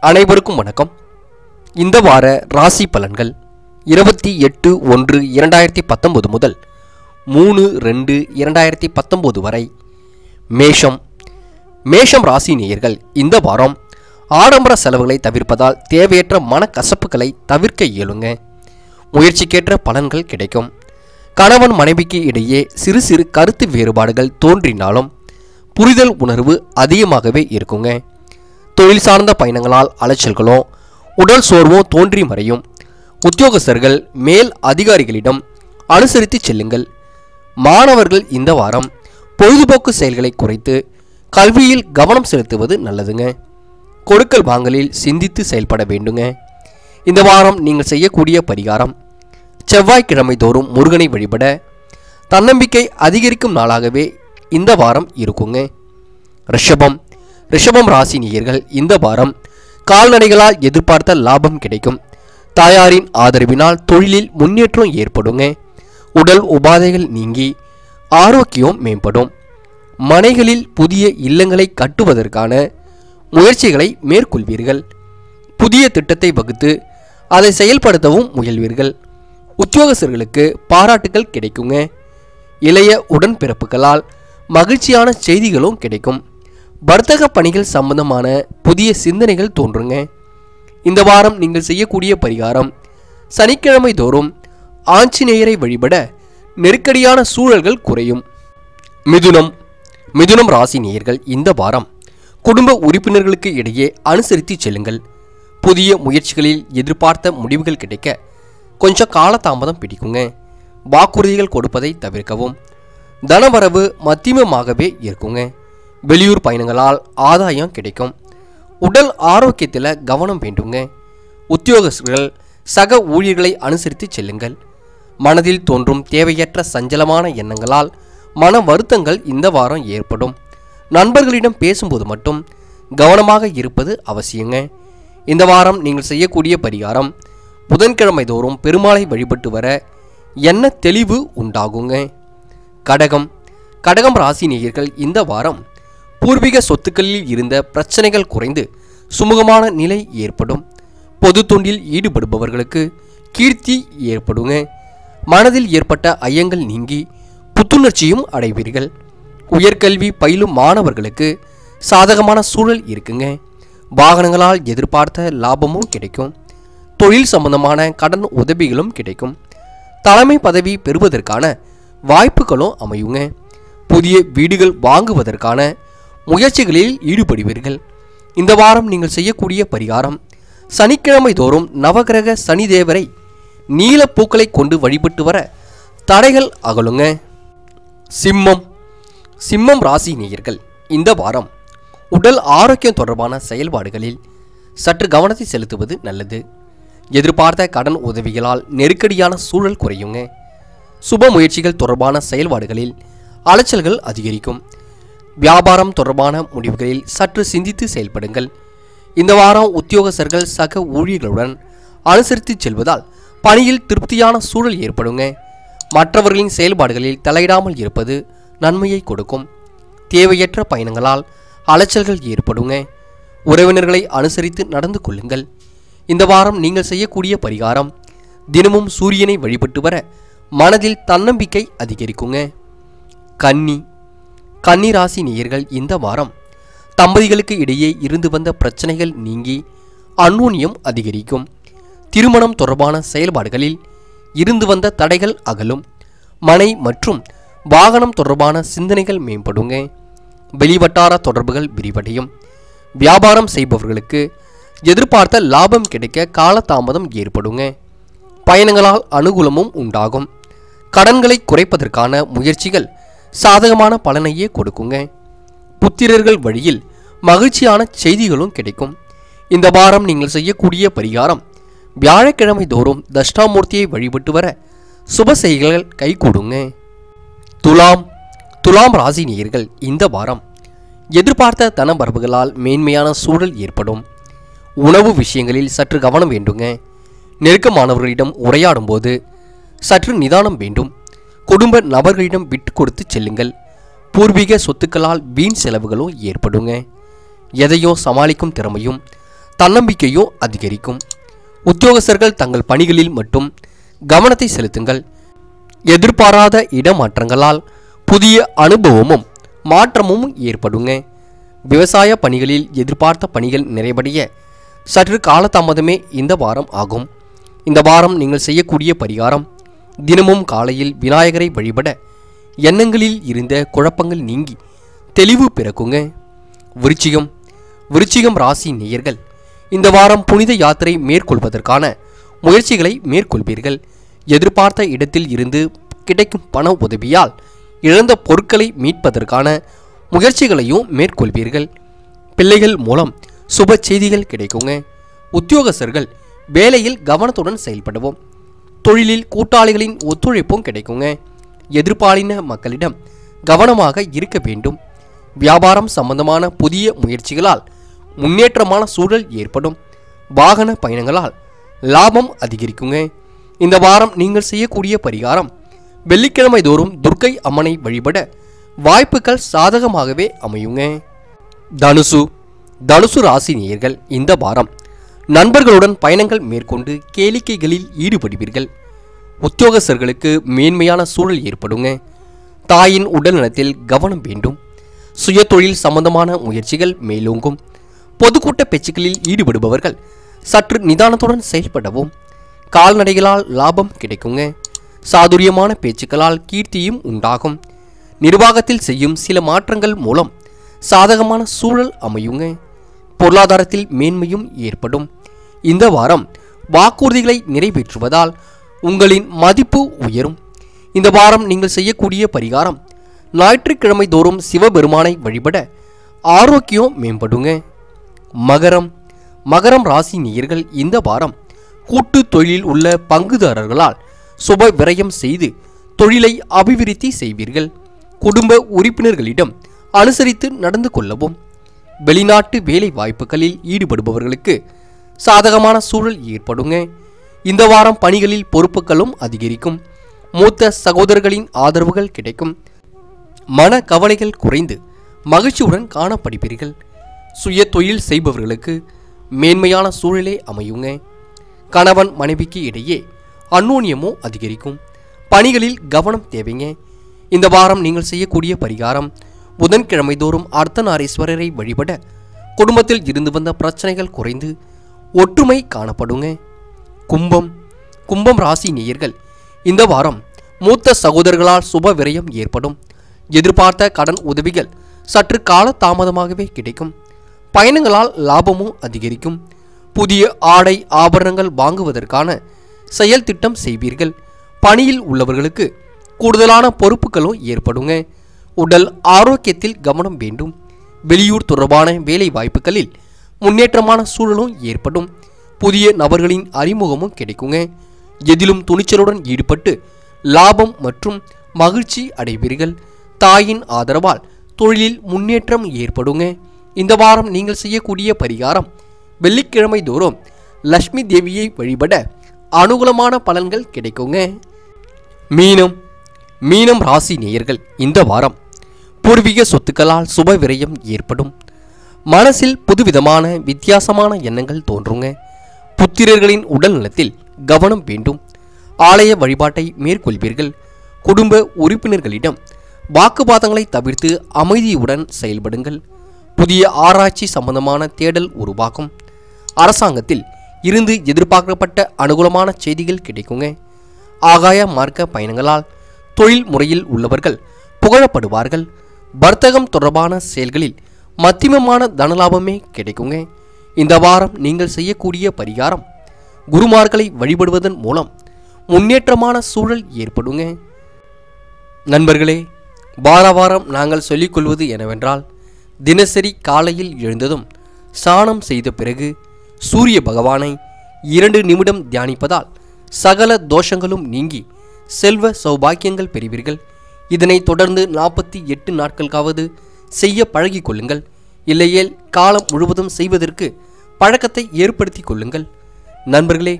அனைவருக்கும் வணக்கம். இந்த வார ராசி பலன்கள் இருபத்தி எட்டு ஒன்று இரண்டாயிரத்தி பத்தொன்பது முதல் மூணு ரெண்டு இரண்டாயிரத்தி பத்தொன்பது வரை மேஷம். மேஷம் ராசி நேயர்கள் இந்த வாரம் ஆடம்பர செலவுகளை தவிர்ப்பதால் தேவையற்ற மனக்கசப்புகளை தவிர்க்க இயலுங்க. முயற்சிக்கேற்ற பலன்கள் கிடைக்கும். கணவன் மனைவிக்கு இடையே சிறு சிறு கருத்து வேறுபாடுகள் தோன்றினாலும் புரிதல் உணர்வு அதிகமாகவே இருக்குங்க. தொழில் சார்ந்த பயணங்களால் அலைச்சல்களோ உடல் சோர்வோ தோன்றி மறையும். உத்தியோகஸ்தர்கள் மேல் அதிகாரிகளிடம் அனுசரித்து செல்லுங்கள். மாணவர்கள் இந்த வாரம் பொழுதுபோக்கு செயல்களை குறைத்து கல்வியில் கவனம் செலுத்துவது நல்லதுங்க. கொடுக்கல் வாங்கலில் சிந்தித்து செயல்பட வேண்டுங்க. இந்த வாரம் நீங்கள் செய்யக்கூடிய பரிகாரம் செவ்வாய்க்கிழமை தோறும் முருகனை வழிபட தன்னம்பிக்கை அதிகரிக்கும் நாளாகவே இந்த வாரம் இருக்குங்க. ரிஷபம் ரிஷபம் ராசி நேயர்கள் இந்த வாரம் கால்நடைகளால் எதிர்பார்த்த லாபம் கிடைக்கும். தாயாரின் ஆதரவினால் தொழிலில் முன்னேற்றம் ஏற்படுங்க. உடல் உபாதைகள் நீங்கி ஆரோக்கியம் மேம்படும். மனைகளில் புதிய இல்லங்களை கட்டுவதற்கான முயற்சிகளை மேற்கொள்வீர்கள். புதிய திட்டத்தை வகுத்து அதை செயல்படுத்தவும் முயல்வீர்கள். உத்தியோகஸ்தர்களுக்கு பாராட்டுகள் கிடைக்குங்க. இளைய உடன்பிறப்புகளால் மகிழ்ச்சியான செய்திகளும் கிடைக்கும். வர்த்தக பணிகள் சம்பந்தமான புதிய சிந்தனைகள் தோன்றுங்க. இந்த வாரம் நீங்கள் செய்யக்கூடிய பரிகாரம் சனிக்கிழமை தோறும் ஆஞ்சநேயரை வழிபட நெருக்கடியான சூழல்கள் குறையும். மிதுனம் மிதுனம் ராசி நேயர்கள் இந்த வாரம் குடும்ப உறுப்பினர்களுக்கு இடையே அனுசரித்து செல்லுங்கள். புதிய முயற்சிகளில் எதிர்பார்த்த முடிவுகள் கிடைக்க கொஞ்சம் காலதாமதம் பிடிக்குங்க. வாக்குறுதிகள் கொடுப்பதை தவிர்க்கவும். தனவரவு மத்தியமமாகவே இருக்குங்க. வெளியூர் பயணங்களால் ஆதாயம் கிடைக்கும். உடல் ஆரோக்கியத்தில் கவனம் வேண்டுங்க. உத்தியோகஸ்தர்கள் சக ஊழியர்களை அனுசரித்து செல்லுங்கள். மனதில் தோன்றும் தேவையற்ற சஞ்சலமான எண்ணங்களால் மன வருத்தங்கள் இந்த வாரம் ஏற்படும். நண்பர்களிடம் பேசும்போது மட்டும் கவனமாக இருப்பது அவசியங்க. இந்த வாரம் நீங்கள் செய்யக்கூடிய பரிகாரம் புதன்கிழமை தோறும் பெருமாளை வழிபட்டு வர என்ன தெளிவு உண்டாகுங்க? கடகம். கடகம் ராசி நேயர்கள் இந்த வாரம் பூர்வீக சொத்துக்களில் இருந்த பிரச்சனைகள் குறைந்து சுமூகமான நிலை ஏற்படும். பொது தொண்டில் ஈடுபடுபவர்களுக்கு கீர்த்தி ஏற்படுங்க. மனதில் ஏற்பட்ட ஐயங்கள் நீங்கி புத்துணர்ச்சியும் அடைவீர்கள். உயர்கல்வி பயிலும் மாணவர்களுக்கு சாதகமான சூழல் இருக்குங்க. வாகனங்களால் எதிர்பார்த்த லாபமும் கிடைக்கும். தொழில் சம்பந்தமான கடன் உதவிகளும் கிடைக்கும். தலைமை பதவி பெறுவதற்கான வாய்ப்புகளும் அமையுங்க. புதிய வீடுகள் வாங்குவதற்கான முயற்சிகளில் ஈடுபடுவீர்கள். இந்த வாரம் நீங்கள் செய்யக்கூடிய பரிகாரம் சனிக்கிழமை தோறும் நவகிரக சனிதேவரை நீல பூக்களை கொண்டு வழிபட்டு வர தடைகள் அகலுங்க. சிம்மம் சிம்மம் ராசி நேயர்கள் இந்த வாரம் உடல் ஆரோக்கியம் தொடர்பான செயல்பாடுகளில் சற்று கவனத்தை செலுத்துவது நல்லது. எதிர்பார்த்த கடன் உதவிகளால் நெருக்கடியான சூழல் குறையுங்க. சுப முயற்சிகள் தொடர்பான செயல்பாடுகளில் அலைச்சல்கள் அதிகரிக்கும். வியாபாரம் தொடர்பான முடிவுகளில் சற்று சிந்தித்து செயல்படுங்கள். இந்த வாரம் உத்தியோகஸ்தர்கள் சக ஊழியர்களுடன் அனுசரித்து செல்வதால் பணியில் திருப்தியான சூழல் ஏற்படுங்க. மற்றவர்களின் செயல்பாடுகளில் தலையிடாமல் இருப்பது நன்மையை கொடுக்கும். தேவையற்ற பயணங்களால் அலைச்சல்கள் ஏற்படுங்க. உறவினர்களை அனுசரித்து நடந்து கொள்ளுங்கள். இந்த வாரம் நீங்கள் செய்யக்கூடிய பரிகாரம் தினமும் சூரியனை வழிபட்டு வர மனதில் தன்னம்பிக்கை அதிகரிக்குங்க. கன்னி கன்னிராசி நேயர்கள் இந்த வாரம் தம்பதிகளுக்கு இடையே இருந்து வந்த பிரச்சனைகள் நீங்கி அந்யோன்யம் அதிகரிக்கும். திருமணம் தொடர்பான செயல்பாடுகளில் இருந்து வந்த தடைகள் அகலும். மனை மற்றும் வாகனம் தொடர்பான சிந்தனைகள் மேம்படுங்க. வெளிவட்டார தொடர்புகள் விரிவடையும். வியாபாரம் செய்பவர்களுக்கு எதிர்பார்த்த லாபம் கிடைக்க காலதாமதம் ஏற்படுங்க. பயணங்களால் அனுகூலமும் உண்டாகும். கடன்களை குறைப்பதற்கான முயற்சிகள் சாதகமான பலனையே கொடுக்குங்க. புத்திரர்கள் வழியில் மகிழ்ச்சியான செய்திகளும் கிடைக்கும். இந்த வாரம் நீங்கள் செய்யக்கூடிய பரிகாரம் வியாழக்கிழமை தோறும் தஷ்டாமூர்த்தியை வழிபட்டு வர சுப செய்திகள் கைகூடுங்க துலாம் துலாம் ராசி நேயர்கள் இந்த வாரம் எதிர்பார்த்த தன வரவுகளால் மேன்மையான சூழல் ஏற்படும். உணவு விஷயங்களில் சற்று கவனம் வேண்டுங்க. நெருக்கமானவர்களிடம் உரையாடும் போது சற்று நிதானம் வேண்டும். குடும்ப நபர்களிடம் விட்டு கொடுத்து செல்லுங்கள். பூர்வீக சொத்துக்களால் வீண் செலவுகளோ ஏற்படுங்க. எதையோ சமாளிக்கும் திறமையும் தன்னம்பிக்கையோ அதிகரிக்கும். உத்தியோகஸ்தர்கள் தங்கள் பணிகளில் மட்டும் கவனத்தை செலுத்துங்கள். எதிர்பாராத இடமாற்றங்களால் புதிய அனுபவமும் மாற்றமும் ஏற்படுங்க. விவசாய பணிகளில் எதிர்பார்த்த பணிகள் நிறைவடைய சற்று காலதாமதமே இந்த வாரம் ஆகும். இந்த வாரம் நீங்கள் செய்யக்கூடிய பரிகாரம் தினமும் காலையில் விநாயகரை வழிபட எண்ணங்களில் இருந்த குழப்பங்கள் நீங்கி தெளிவு பிறக்குங்க. விருச்சிகம். விருச்சிகம் ராசி நேயர்கள் இந்த வாரம் புனித யாத்திரை மேற்கொள்வதற்கான முயற்சிகளை மேற்கொள்வீர்கள். எதிர்பார்த்த இடத்தில் இருந்து கிடைக்கும் பண உதவியால் இழந்த பொருட்களை மீட்பதற்கான முயற்சிகளையும் மேற்கொள்வீர்கள். பிள்ளைகள் மூலம் சுப செய்திகள் கிடைக்குங்க. உத்தியோகஸ்தர்கள் வேலையில் கவனத்துடன் செயல்படுவோம். தொழிலில் கூட்டாளிகளின் ஒத்துழைப்பும் கிடைக்குங்க. எதிர்பாலின மக்களிடம் கவனமாக இருக்க வேண்டும். வியாபாரம் சம்பந்தமான புதிய முயற்சிகளால் முன்னேற்றமான சூழல் ஏற்படும். வாகன பயணங்களால் லாபம் அதிகரிக்குங்க. இந்த வாரம் நீங்கள் செய்யக்கூடிய பரிகாரம் வெள்ளிக்கிழமை தோறும் துர்க்கை அம்மனை வழிபட வாய்ப்புகள் சாதகமாகவே அமையுங்க. தனுசு தனுசு ராசி நேயர்கள் இந்த வாரம் நண்பர்களுடன் பயணங்கள் மேற்கொண்டு கேளிக்கைகளில் ஈடுபடுவீர்கள். உத்தியோகஸ்தர்களுக்கு மேன்மையான சூழல் ஏற்படுங்க. தாயின் உடல்நலத்தில் கவனம் வேண்டும். சுயதொழில் சம்பந்தமான முயற்சிகள் மேலோங்கும். பொதுக்கூட்ட பேச்சுக்களில் ஈடுபடுபவர்கள் சற்று நிதானத்துடன் செயல்படவும். கால்நடைகளால் லாபம் கிடைக்குங்க. சாதுரியமான பேச்சுக்களால் கீர்த்தியும் உண்டாகும். நிர்வாகத்தில் செய்யும் சில மாற்றங்கள் மூலம் சாதகமான சூழல் அமையுங்க. பொருளாதாரத்தில் மேன்மையும் ஏற்படும். இந்த வாரம் வாக்குறுதிகளை நிறைவேற்றுவதால் உங்களின் மதிப்பு உயரும். இந்த வாரம் நீங்கள் செய்யக்கூடிய பரிகாரம் ஞாயிற்றுக்கிழமை தோறும் சிவபெருமானை வழிபட ஆரோக்கியம் மேம்படுங்க. மகரம் மகரம் ராசி நேயர்கள் இந்த வாரம் கூட்டு தொழிலில் உள்ள பங்குதாரர்களால் சுப விரயம் செய்து தொழிலை அபிவிருத்தி செய்வீர்கள். குடும்ப உறுப்பினர்களிடம் அனுசரித்து நடந்து கொள்ளவும் வெளிநாட்டு வேலை வாய்ப்புகளில் ஈடுபடுபவர்களுக்கு சாதகமான சூழல் ஏற்படுங்க. இந்த வாரம் பணிகளில் பொறுப்புகளும் அதிகரிக்கும். மூத்த சகோதரர்களின் ஆதரவுகள் கிடைக்கும். மன கவலைகள் குறைந்து மகிழ்ச்சியுடன் காணப்படுவீர்கள். சுய தொழில் செய்பவர்களுக்கு மேன்மையான சூழலே அமையுங்க. கணவன் மனைவிக்கு இடையே அந்யோன்யமும் அதிகரிக்கும். பணிகளில் கவனம் தேவைங்க. இந்த வாரம் நீங்கள் செய்யக்கூடிய பரிகாரம் புதன்கிழமை தோறும் அர்த்தநாரீஸ்வரரை வழிபட குடும்பத்தில் இருந்து வந்த பிரச்சனைகள் குறைந்து ஒற்றுமை காணப்படுங்க. கும்பம். கும்பம் ராசி நேயர்கள் இந்த வாரம் மூத்த சகோதரர்களால் சுப விரயம் ஏற்படும். எதிர்பார்த்த கடன் உதவிகள் சற்று கால தாமதமாகவே கிடைக்கும். பயணங்களால் லாபமும் அதிகரிக்கும். புதிய ஆடை ஆபரணங்கள் வாங்குவதற்கான செயல் திட்டம் செய்வீர்கள். பணியில் உள்ளவர்களுக்கு கூடுதலான பொறுப்புகளும் ஏற்படுங்க. உடல் ஆரோக்கியத்தில் கவனம் வேண்டும். வெளியூர் தொடர்பான வேலை வாய்ப்புகளில் முன்னேற்றமான சூழலும் ஏற்படும். புதிய நபர்களின் அறிமுகமும் கிடைக்குங்க. எதிலும் துணிச்சலுடன் ஈடுபட்டு லாபம் மற்றும் மகிழ்ச்சி அடைவீர்கள். தாயின் ஆதரவால் தொழிலில் முன்னேற்றம் ஏற்படுங்க. இந்த வாரம் நீங்கள் செய்யக்கூடிய பரிகாரம் வெள்ளிக்கிழமை தோறும் லக்ஷ்மி தேவியை வழிபட அனுகூலமான பலன்கள் கிடைக்குங்க. மீனம் மீனம் ராசி நேயர்கள் இந்த வாரம் பூர்வீக சொத்துக்களால் சுப விரயம் ஏற்படும். மனசில் புதுவிதமான வித்தியாசமான எண்ணங்கள் தோன்றுங்க. புத்திரர்களின் உடல் நலத்தில் கவனம் வேண்டும். ஆலய வழிபாட்டை மேற்கொள்வீர்கள். குடும்ப உறுப்பினர்களிடம் வாக்குவாதங்களை தவிர்த்து அமைதியுடன் செயல்படுங்கள். புதிய ஆராய்ச்சி சம்பந்தமான தேடல் உருவாகும். அரசாங்கத்தில் இருந்து எதிர்பார்க்கப்பட்ட அனுகூலமான செய்திகள் கிடைக்குங்க. ஆகாய மார்க்க பயணங்களால் தொழில் முறையில் உள்ளவர்கள் புகழப்படுவார்கள். வர்த்தகம் தொடர்பான செயல்களில் மத்தியமமான தனலாபமே கிடைக்குங்க. இந்த வாரம் நீங்கள் செய்யக்கூடிய பரிகாரம் குருமார்களை வழிபடுவதன் மூலம் முன்னேற்றமான சூழல் ஏற்படுங்க. நண்பர்களே வார வாரம் நாங்கள் சொல்லிக்கொள்வது என்னவென்றால் தினசரி காலையில் எழுந்ததும் சாணம் செய்த பிறகு சூரிய பகவானை இரண்டு நிமிடம் தியானிப்பதால் சகல தோஷங்களும் நீங்கி செல்வ சௌபாக்கியங்கள் பெறுவீர்கள். இதனை தொடர்ந்து நாற்பத்தி எட்டு நாட்களுக்காவது செய்ய பழகிக் கொள்ளுங்கள். இல்லையேல் காலம் முழுவதும் செய்வதற்கு பழக்கத்தை ஏற்படுத்திக் கொள்ளுங்கள். நண்பர்களே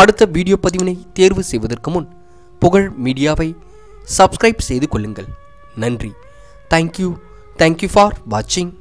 அடுத்த வீடியோ பதிவினை தேர்வு செய்வதற்கு முன் புகழ் மீடியாவை சப்ஸ்கிரைப் செய்து கொள்ளுங்கள். நன்றி. தேங்க்யூ தேங்க்யூ ஃபார் வாட்சிங்